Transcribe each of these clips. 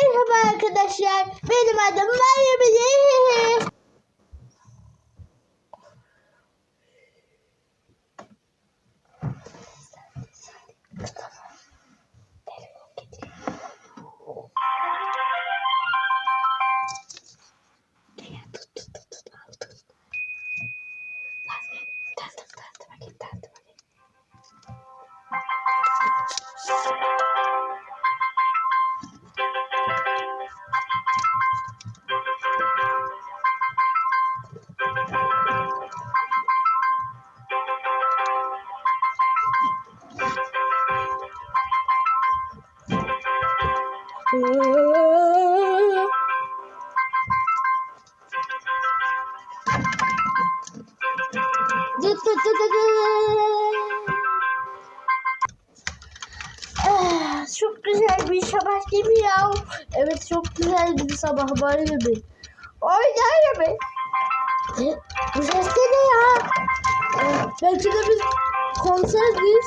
Merhaba arkadaşlar. Benim adım Meryem. Dıt dıt Çok güzel bir sabah değil mi ya? Evet çok güzel bir sabah var be. Ay ne? E, Bu ses ne ya? E, belki de biz konserdeyiz.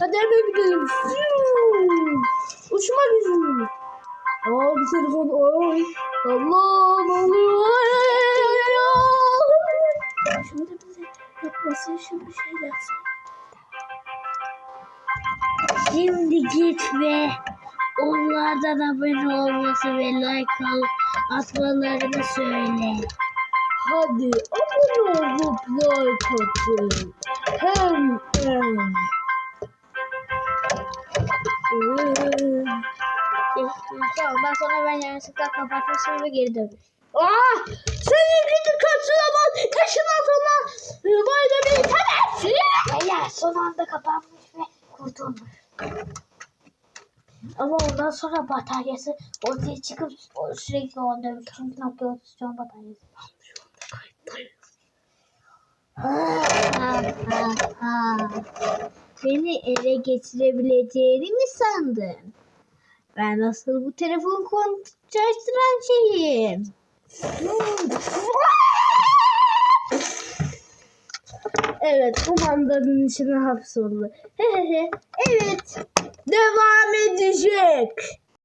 Hadi hemen gidelim. Uçma gücü. Aa bir telefon. Ay. Allah oluyor? Ay, bize yapması için bir şey yapsın. Şimdi git ve onlardan abone olması ve like al- atmalarını söyle. Hadi abone olup like atın. Hem hem. Ee, Tamam ben sonra ben yanlışlıkla kapatmışım ve geri dönmüş. Ah! Senin gibi kaçıramaz. Yaşına sonra böyle bir tanesi. Beyler son anda kapanmış ve kurtulmuş. Ama ondan sonra bataryası ortaya çıkıp sürekli onda 2.33 can bataryası. Ha, ha, ha. Beni ele geçirebileceğini mi sandın? Ben nasıl bu telefon çalıştıran şeyim? Evet, kumandanın içine hapsoldu. evet, devam edecek.